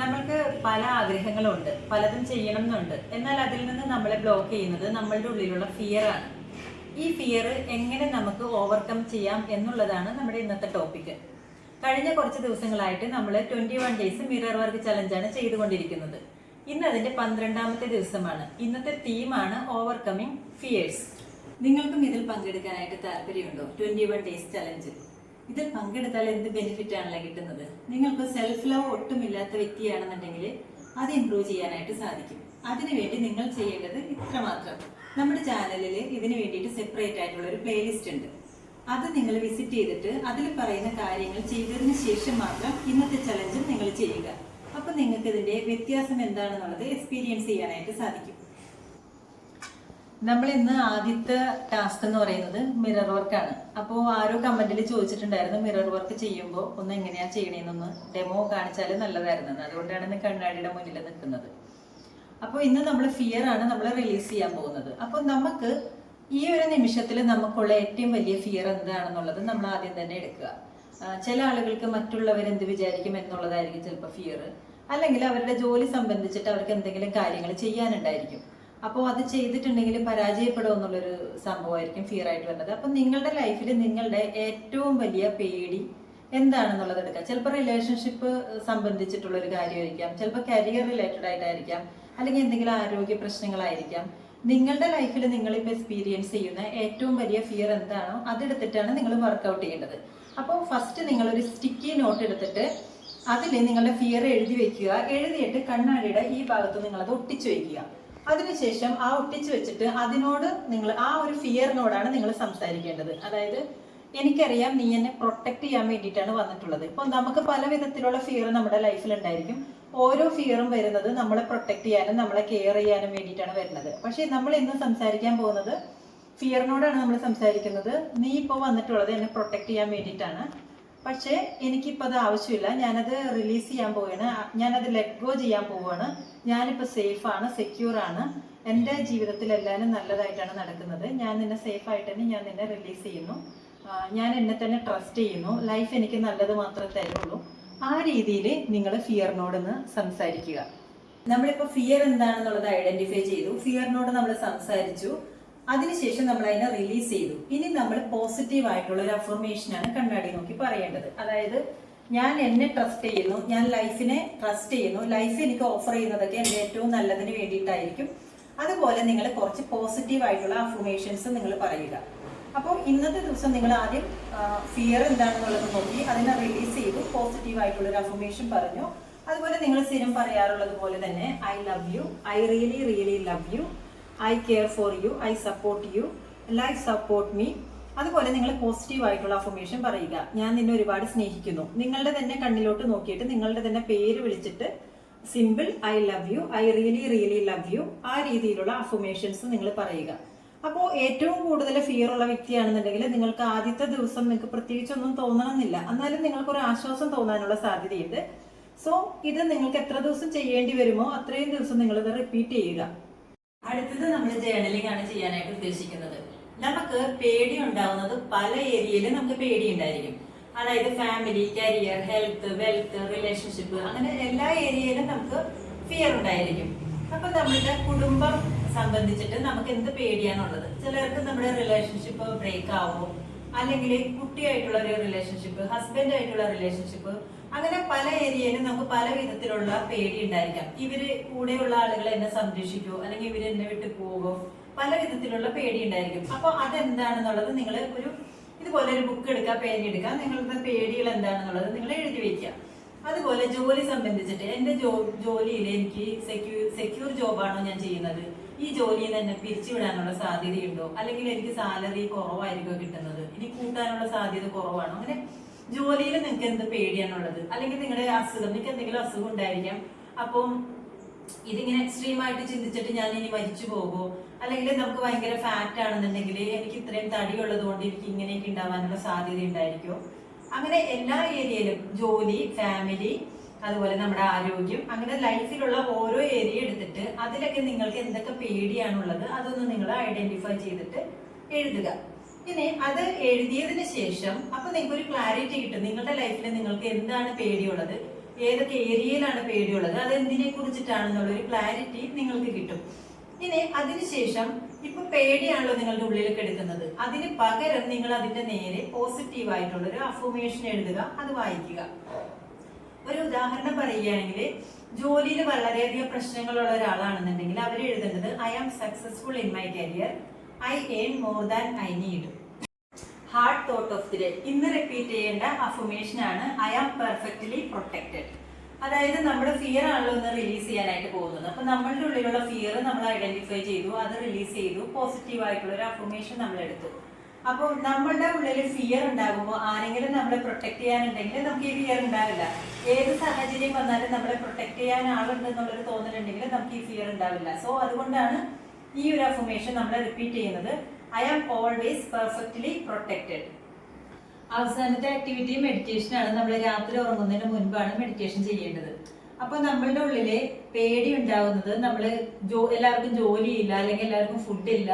നമ്മൾക്ക് പല ആഗ്രഹങ്ങളുണ്ട്. പലതും ചെയ്യണം എന്നുണ്ട് എന്നാൽ അതിൽ നിന്ന് നമ്മളെ ബ്ലോക്ക് ചെയ്യുന്നത് നമ്മളുടെ ഉള്ളിലുള്ള ഫിയർ ആണ്. ഈ ഫിയർ എങ്ങനെ നമുക്ക് ഓവർകം ചെയ്യാം എന്നുള്ളതാണ് നമ്മുടെ ഇന്നത്തെ ടോപ്പിക് കഴിഞ്ഞ കുറച്ച് ദിവസങ്ങളായിട്ട് നമ്മൾ twenty one days mirror work ചലഞ്ചാണ് ചെയ്തുകൊണ്ടിരിക്കുന്നത്. ഇന്ന് അതിന്റെ പന്ത്രണ്ടാമത്തെ ദിവസമാണ്. ഇന്നത്തെ തീമാണ് ഓവർകമ്മിങ് ഫിയേഴ്സ് നിങ്ങൾക്കും ഇതിൽ പങ്കെടുക്കാനായിട്ട് താല്പര്യമുണ്ടോ? ട്വന്റി വൺ ഡേയ്സ് ചലഞ്ച് ഇതിൽ പങ്കെടുത്താൽ എന്ത് ബെനിഫിറ്റ് ആണല്ലോ കിട്ടുന്നത്? നിങ്ങൾക്ക് സെൽഫ് ലവ് ഒട്ടും ഇല്ലാത്ത വ്യക്തിയാണെന്നുണ്ടെങ്കിൽ അത് ഇംപ്രൂവ് ചെയ്യാനായിട്ട് സാധിക്കും. അതിനുവേണ്ടി നിങ്ങൾ ചെയ്യേണ്ടത് ഇത്ര മാത്രം നമ്മുടെ ചാനലിൽ ഇതിന് വേണ്ടിയിട്ട് സെപ്പറേറ്റ് ആയിട്ടുള്ള ഒരു പ്ലേലിസ്റ്റ് ഉണ്ട്. അത് നിങ്ങൾ വിസിറ്റ് ചെയ്തിട്ട് അതിൽ പറയുന്ന കാര്യങ്ങൾ ചെയ്തതിന് ശേഷം മാത്രം ഇന്നത്തെ ചലഞ്ചും നിങ്ങൾ ചെയ്യുക. അപ്പൊ നിങ്ങൾക്ക് ഇതിന്റെ വ്യത്യാസം എന്താണെന്നുള്ളത് എക്സ്പീരിയൻസ് ചെയ്യാനായിട്ട് സാധിക്കും. നമ്മൾ ഇന്ന് ആദ്യത്തെ ടാസ്ക് എന്ന് പറയുന്നത് മിറർ വർക്കാണ് അപ്പോൾ ആരോ കമന്റിൽ ചോദിച്ചിട്ടുണ്ടായിരുന്നു മിറർ വർക്ക് ചെയ്യുമ്പോൾ ഒന്ന് എങ്ങനെയാ ചെയ്യണേന്നൊന്ന് ഡെമോ കാണിച്ചാൽ നല്ലതായിരുന്നു അതുകൊണ്ടാണ് ഇന്ന് കണ്ണാടിയുടെ മുന്നിൽ നിൽക്കുന്നത് അപ്പോൾ ഇന്ന് നമ്മൾ ഫിയർ ആണ് നമ്മൾ റിലീസ് ചെയ്യാൻ പോകുന്നത്. അപ്പോൾ നമുക്ക് ഈ ഒരു നിമിഷത്തിൽ നമുക്കുള്ള ഏറ്റവും വലിയ ഫിയർ എന്താണെന്നുള്ളത് നമ്മൾ ആദ്യം തന്നെ എടുക്കുക. ചില ആളുകൾക്ക് മറ്റുള്ളവർ എന്ത് വിചാരിക്കും എന്നുള്ളതായിരിക്കും ചിലപ്പോൾ ഫിയർ അല്ലെങ്കിൽ അവരുടെ ജോലി സംബന്ധിച്ചിട്ട് അവർക്ക് എന്തെങ്കിലും കാര്യങ്ങൾ ചെയ്യാനുണ്ടായിരിക്കും. അപ്പോൾ അത് ചെയ്തിട്ടുണ്ടെങ്കിൽ പരാജയപ്പെടും എന്നുള്ളൊരു സംഭവമായിരിക്കും ഫിയർ ആയിട്ട് വരുന്നത്. അപ്പം നിങ്ങളുടെ ലൈഫിൽ നിങ്ങളുടെ ഏറ്റവും വലിയ പേടി എന്താണെന്നുള്ളത് എടുക്കാം. ചിലപ്പോൾ റിലേഷൻഷിപ്പ് സംബന്ധിച്ചിട്ടുള്ള ഒരു കാര്യമായിരിക്കാം. ചിലപ്പോൾ കരിയർ റിലേറ്റഡ് ആയിട്ടായിരിക്കാം. അല്ലെങ്കിൽ എന്തെങ്കിലും ആരോഗ്യ പ്രശ്നങ്ങളായിരിക്കാം. നിങ്ങളുടെ ലൈഫിൽ നിങ്ങളിപ്പോൾ എക്സ്പീരിയൻസ് ചെയ്യുന്ന ഏറ്റവും വലിയ ഫിയർ എന്താണോ അതെടുത്തിട്ടാണ് നിങ്ങൾ വർക്കൗട്ട് ചെയ്യേണ്ടത്. അപ്പോൾ ഫസ്റ്റ് നിങ്ങളൊരു സ്റ്റിക്കി നോട്ട് എടുത്തിട്ട് അതിൽ നിങ്ങളുടെ ഫിയർ എഴുതി വെക്കുക. എഴുതിയിട്ട് കണ്ണാടിയുടെ ഈ ഭാഗത്ത് നിങ്ങളത് ഒട്ടിച്ചു വെക്കുക. അതിനുശേഷം ആ ഒട്ടിച്ചു വെച്ചിട്ട് അതിനോട് നിങ്ങൾ ആ ഒരു ഫിയറിനോടാണ് നിങ്ങൾ സംസാരിക്കേണ്ടത്. അതായത് എനിക്കറിയാം നീ എന്നെ പ്രൊട്ടക്ട് ചെയ്യാൻ വേണ്ടിയിട്ടാണ് വന്നിട്ടുള്ളത്. ഇപ്പൊ നമുക്ക് പല വിധത്തിലുള്ള ഫിയർ നമ്മുടെ ലൈഫിൽ ഉണ്ടായിരിക്കും. ഓരോ ഫിയറും വരുന്നത് നമ്മളെ പ്രൊട്ടക്ട് ചെയ്യാനും നമ്മളെ കെയർ ചെയ്യാനും വേണ്ടിയിട്ടാണ് വരുന്നത്. പക്ഷേ നമ്മൾ ഇന്ന് സംസാരിക്കാൻ പോകുന്നത് ഫിയറിനോടാണ് നമ്മൾ സംസാരിക്കുന്നത്. നീ ഇപ്പോൾ വന്നിട്ടുള്ളത് എന്നെ പ്രൊട്ടക്ട് ചെയ്യാൻ വേണ്ടിയിട്ടാണ്. പക്ഷേ എനിക്കിപ്പോൾ അത് ആവശ്യമില്ല. ഞാനത് റിലീസ് ചെയ്യാൻ പോവുകയാണ്. ഞാനത് ലെറ്റ് ഗോ ചെയ്യാൻ പോവുകയാണ്. ഞാനിപ്പോൾ സേഫാണ് ആണ് എന്റെ ജീവിതത്തിൽ എല്ലാവരും നല്ലതായിട്ടാണ് നടക്കുന്നത്. ഞാൻ നിന്നെ സേഫ് ആയിട്ട് തന്നെ ഞാൻ നിന്നെ റിലീസ് ചെയ്യുന്നു. ഞാൻ എന്നെ തന്നെ ട്രസ്റ്റ് ചെയ്യുന്നു. ലൈഫ് എനിക്ക് നല്ലത് മാത്രമേ തരുള്ളൂ. ആ രീതിയിൽ നിങ്ങൾ ഫിയറിനോടൊന്ന് സംസാരിക്കുക. നമ്മളിപ്പോൾ ഫിയർ എന്താണെന്നുള്ളത് ഐഡന്റിഫൈ ചെയ്തു. ഫിയറിനോട് നമ്മൾ സംസാരിച്ചു. അതിനുശേഷം നമ്മൾ അതിനെ റിലീസ് ചെയ്തു. ഇനി നമ്മൾ പോസിറ്റീവ് ആയിട്ടുള്ള ഒരു അഫർമേഷൻ ആണ് കണ്ണാടി നോക്കി പറയേണ്ടത്. അതായത് ഞാൻ എന്നെ ട്രസ്റ്റ് ചെയ്യുന്നു ഞാൻ ലൈഫിനെ ട്രസ്റ്റ് ചെയ്യുന്നു ലൈഫ് എനിക്ക് ഓഫർ ചെയ്യുന്നതൊക്കെ എന്റെ ഏറ്റവും നല്ലതിന് വേണ്ടിയിട്ടായിരിക്കും. അതുപോലെ നിങ്ങൾ കുറച്ച് പോസിറ്റീവ് ആയിട്ടുള്ള അഫർമേഷൻസ് നിങ്ങൾ പറയുക. അപ്പോൾ ഇന്നത്തെ ദിവസം നിങ്ങൾ ആദ്യം ഫിയർ എന്താണെന്നുള്ളത് നോക്കി അതിനെ റിലീസ് ചെയ്തു പോസിറ്റീവ് ആയിട്ടുള്ള ഒരു അഫർമേഷൻ പറഞ്ഞു. അതുപോലെ നിങ്ങൾ സ്ഥിരം പറയാറുള്ളത് പോലെ തന്നെ I love you I really really love you I care for you I support you life support me അതുപോലെ നിങ്ങൾ പോസിറ്റീവ് ആയിട്ടുള്ള അഫർമേഷൻ പറയുക. ഞാൻ നിന്നെ ഒരുപാട് സ്നേഹിക്കുന്നു. നിങ്ങളുടെ തന്നെ കണ്ണിലോട്ട് നോക്കിയിട്ട് നിങ്ങളുടെ തന്നെ പേര് വിളിച്ചിട്ട് simple I love you I really really love you ആ രീതിയിലുള്ള അഫർമേഷൻസ് നിങ്ങൾ പറയുക. അപ്പോൾ ഏറ്റവും കൂടുതൽ ഫിയർ ഉള്ള വ്യക്തിയാണെന്നുണ്ടെങ്കിൽ നിങ്ങൾക്ക് ആദ്യത്തെ ദിവസം നിങ്ങൾക്ക് പ്രത്യേകിച്ചൊന്നും തോന്നണമെന്നില്ല. എന്നാലും നിങ്ങൾക്കൊരു ആശ്വാസം തോന്നാനുള്ള സാധ്യതയുണ്ട്. സോ ഇത് നിങ്ങൾക്ക് എത്ര ദിവസം ചെയ്യേണ്ടി വരുമോ അത്രയും ദിവസം നിങ്ങൾ ഇത് റിപ്പീറ്റ് ചെയ്യുക. അടുത്തത് നമ്മൾ ജേണലിംഗ് ആണ് ചെയ്യാനായിട്ട് ഉദ്ദേശിക്കുന്നത്. നമുക്ക് പേടി ഉണ്ടാവുന്നത് പല ഏരിയയിലും നമുക്ക് പേടി ഉണ്ടായിരിക്കും. അതായത് family career health wealth relationship അങ്ങനെ എല്ലാ ഏരിയയിലും നമുക്ക് ഫിയർ ഉണ്ടായിരിക്കും. അപ്പൊ നമ്മുടെ കുടുംബം സംബന്ധിച്ചിട്ട് നമുക്ക് എന്ത് പേടിയാണുള്ളത്? ചിലർക്ക് നമ്മുടെ റിലേഷൻഷിപ്പ് ബ്രേക്ക് ആവോ അല്ലെങ്കിൽ കുട്ടിയായിട്ടുള്ള ഒരു റിലേഷൻഷിപ്പ് ഹസ്ബൻഡ് ആയിട്ടുള്ള റിലേഷൻഷിപ്പ് അങ്ങനെ പല ഏരിയയിലും നമുക്ക് പല വിധത്തിലുള്ള പേടി ഉണ്ടായിരിക്കാം. ഇവർ കൂടെയുള്ള ആളുകൾ എന്നെ സംരക്ഷിക്കോ അല്ലെങ്കിൽ ഇവർ എന്നെ വിട്ട് പോകോ പല വിധത്തിലുള്ള പേടി ഉണ്ടായിരിക്കും. അപ്പൊ അതെന്താണെന്നുള്ളത് നിങ്ങൾ ഒരു ഇതുപോലെ ഒരു ബുക്ക് എടുക്കുക പേന എടുക്കുക. നിങ്ങളുടെ പേടികൾ എന്താണെന്നുള്ളത് നിങ്ങൾ എഴുതി വെക്കുക. അതുപോലെ ജോലി സംബന്ധിച്ചിട്ട് എന്റെ ജോ ജോലിയിൽ എനിക്ക് സെക്യൂർ സെക്യൂർ ജോബാണോ ഞാൻ ചെയ്യുന്നത്? ഈ ജോലിയിൽ നിന്ന് എന്നെ പിരിച്ചുവിടാനുള്ള സാധ്യതയുണ്ടോ? അല്ലെങ്കിൽ എനിക്ക് സാലറി കുറവായിരിക്കും കിട്ടുന്നത്? ഇനി കൂട്ടാനുള്ള സാധ്യത കുറവാണോ? അങ്ങനെ ജോലിയിൽ നിങ്ങൾക്ക് എന്ത് പേടിയാണുള്ളത്? അല്ലെങ്കിൽ നിങ്ങളുടെ അസുഖം നിങ്ങൾക്ക് എന്തെങ്കിലും അസുഖം ഉണ്ടായിരിക്കാം. അപ്പം ഇതിങ്ങനെ എക്സ്ട്രീം ആയിട്ട് ചിന്തിച്ചിട്ട് ഞാൻ ഇനി മരിച്ചു പോകുമോ? അല്ലെങ്കിൽ നമുക്ക് ഭയങ്കര ഫാറ്റ് ആണെന്നുണ്ടെങ്കിൽ എനിക്ക് ഇത്രയും തടിയുള്ളത് കൊണ്ട് എനിക്ക് ഇങ്ങനെയൊക്കെ ഉണ്ടാവാനുള്ള സാധ്യത ഉണ്ടായിരിക്കുമോ? അങ്ങനെ എല്ലാ ഏരിയയിലും ജോലി ഫാമിലി അതുപോലെ നമ്മുടെ ആരോഗ്യം അങ്ങനെ ലൈഫിലുള്ള ഓരോ ഏരിയ എടുത്തിട്ട് അതിലൊക്കെ നിങ്ങൾക്ക് എന്തൊക്കെ പേടിയാണുള്ളത് അതൊന്ന് നിങ്ങൾ ഐഡന്റിഫൈ ചെയ്തിട്ട് എഴുതുക. ഇനി അത് എഴുതിയതിന് ശേഷം അപ്പൊ നിങ്ങൾക്ക് ഒരു ക്ലാരിറ്റി കിട്ടും. നിങ്ങളുടെ ലൈഫിൽ നിങ്ങൾക്ക് എന്താണ് പേടിയുള്ളത്? ഏതൊക്കെ ഏരിയയിലാണ് പേടിയുള്ളത്? അത് എന്തിനെ കുറിച്ചിട്ടാണെന്നുള്ള ഒരു ക്ലാരിറ്റി നിങ്ങൾക്ക് കിട്ടും. ഇനി അതിനുശേഷം ഇപ്പൊ പേടിയാണല്ലോ നിങ്ങളുടെ ഉള്ളിലേക്ക് എടുക്കുന്നത്. അതിന് പകരം നിങ്ങൾ അതിന്റെ നേരെ പോസിറ്റീവ് ആയിട്ടുള്ള ഒരു അഫോമേഷൻ എഴുതുക അത് വായിക്കുക. ഒരു ഉദാഹരണം പറയുകയാണെങ്കിൽ ജോലിയിൽ വളരെയധികം പ്രശ്നങ്ങളുള്ള ഒരാളാണെന്നുണ്ടെങ്കിൽ അവർ എഴുതേണ്ടത് I am successful in my career I earn more than I need hard thought of the day ഇന്ന് റിപ്പീറ്റ് ചെയ്യേണ്ട അഫർമേഷൻ ആണ് ഐ ആം പെർഫെക്റ്റ്ലി പ്രൊട്ടക്റ്റഡ് അതായത് നമ്മുടെ ഫിയർ ആണല്ലോ ഒന്ന് റിലീസ് ചെയ്യാനായിട്ട് പോകുന്നത്. അപ്പൊ നമ്മളുടെ ഉള്ളിലുള്ള ഫിയർ നമ്മൾ ഐഡന്റിഫൈ ചെയ്തു അത് റിലീസ് ചെയ്തു പോസിറ്റീവ് ആയിട്ടുള്ള ഒരു അഫർമേഷൻ നമ്മൾ എടുത്തു. അപ്പോൾ നമ്മളുടെ ഉള്ളിൽ ഫിയർ ഉണ്ടാകുമ്പോൾ ആരെങ്കിലും നമ്മളെ പ്രൊട്ടക്ട് ചെയ്യാനുണ്ടെങ്കിൽ നമുക്ക് ഈ ഫിയർ ഉണ്ടാവില്ല. ഏത് സാഹചര്യം വന്നാലും നമ്മളെ പ്രൊട്ടക്ട് ചെയ്യാൻ ആളുണ്ട് എന്നുള്ളൊരു തോന്നലുണ്ടെങ്കിൽ നമുക്ക് ഈ ഫിയർ ഉണ്ടാവില്ല. സോ അതുകൊണ്ടാണ് ഈ ഒരു അഫർമേഷൻ നമ്മൾ റിപ്പീറ്റ് ചെയ്യുന്നത്. I am always perfectly protected അവസാനത്തെ ആക്ടിവിറ്റി മെഡിറ്റേഷൻ ആണ്. നമ്മൾ രാത്രി ഉറങ്ങുന്നതിന് മുൻപാണ് മെഡിറ്റേഷൻ ചെയ്യേണ്ടത്. അപ്പോൾ നമ്മളുടെ ഉള്ളിൽ പേടി ഉണ്ടാവുന്നത് നമ്മൾ ജോ എല്ലാവർക്കും ജോലിയില്ല അല്ലെങ്കിൽ എല്ലാവർക്കും ഫുഡ് ഇല്ല.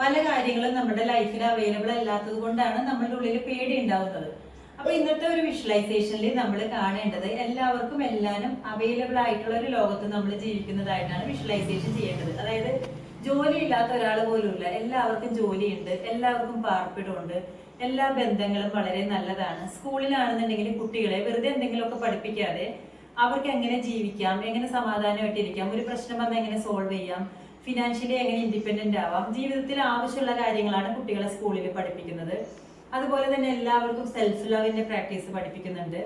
പല കാര്യങ്ങളും നമ്മുടെ ലൈഫിൽ അവൈലബിൾ അല്ലാത്തത് കൊണ്ടാണ് നമ്മളുടെ ഉള്ളിൽ പേടി ഉണ്ടാവുന്നത്. അപ്പൊ ഇന്നത്തെ ഒരു വിഷ്വലൈസേഷനിൽ നമ്മൾ കാണേണ്ടത് എല്ലാവർക്കും എല്ലാനും അവൈലബിൾ ആയിട്ടുള്ള ഒരു ലോകത്ത് നമ്മൾ ജീവിക്കുന്നതായിട്ടാണ് വിഷ്വലൈസേഷൻ ചെയ്യേണ്ടത്. അതായത് ജോലി ഇല്ലാത്ത ഒരാൾ പോലും ഇല്ല എല്ലാവർക്കും ജോലിയുണ്ട് എല്ലാവർക്കും പാർപ്പിടമുണ്ട് എല്ലാ ബന്ധങ്ങളും വളരെ നല്ലതാണ്. സ്കൂളിലാണെന്നുണ്ടെങ്കിൽ കുട്ടികളെ വെറുതെ എന്തെങ്കിലുമൊക്കെ പഠിപ്പിക്കാതെ അവർക്ക് എങ്ങനെ ജീവിക്കാം എങ്ങനെ സമാധാനമായിട്ടിരിക്കാം ഒരു പ്രശ്നം വന്നാൽ എങ്ങനെ സോൾവ് ചെയ്യാം ഫിനാൻഷ്യലി എങ്ങനെ ഇൻഡിപെൻഡന്റ് ആവാം ജീവിതത്തിൽ ആവശ്യമുള്ള കാര്യങ്ങളാണ് കുട്ടികളെ സ്കൂളിൽ പഠിപ്പിക്കുന്നത്. അതുപോലെ തന്നെ എല്ലാവർക്കും സെൽഫ് ലവിന്റെ പ്രാക്ടീസ് പഠിപ്പിക്കുന്നുണ്ട്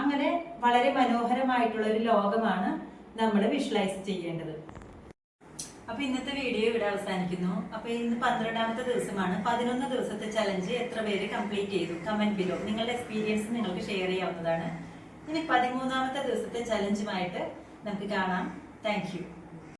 അങ്ങനെ വളരെ മനോഹരമായിട്ടുള്ള ഒരു ലോകമാണ് നമ്മൾ വിഷ്വലൈസ് ചെയ്യേണ്ടത്. അപ്പൊ ഇന്നത്തെ വീഡിയോ ഇവിടെ അവസാനിക്കുന്നു. അപ്പൊ ഇന്ന് പന്ത്രണ്ടാമത്തെ ദിവസമാണ്. പതിനൊന്ന് ദിവസത്തെ ചലഞ്ച് എത്ര പേര് കംപ്ലീറ്റ് ചെയ്തു? കമന്റ് ബിലോ നിങ്ങളുടെ എക്സ്പീരിയൻസ് നിങ്ങൾക്ക് ഷെയർ ചെയ്യാവുന്നതാണ്. ഇനി പതിമൂന്നാമത്തെ ദിവസത്തെ ചലഞ്ചുമായിട്ട് നമുക്ക് കാണാം. താങ്ക്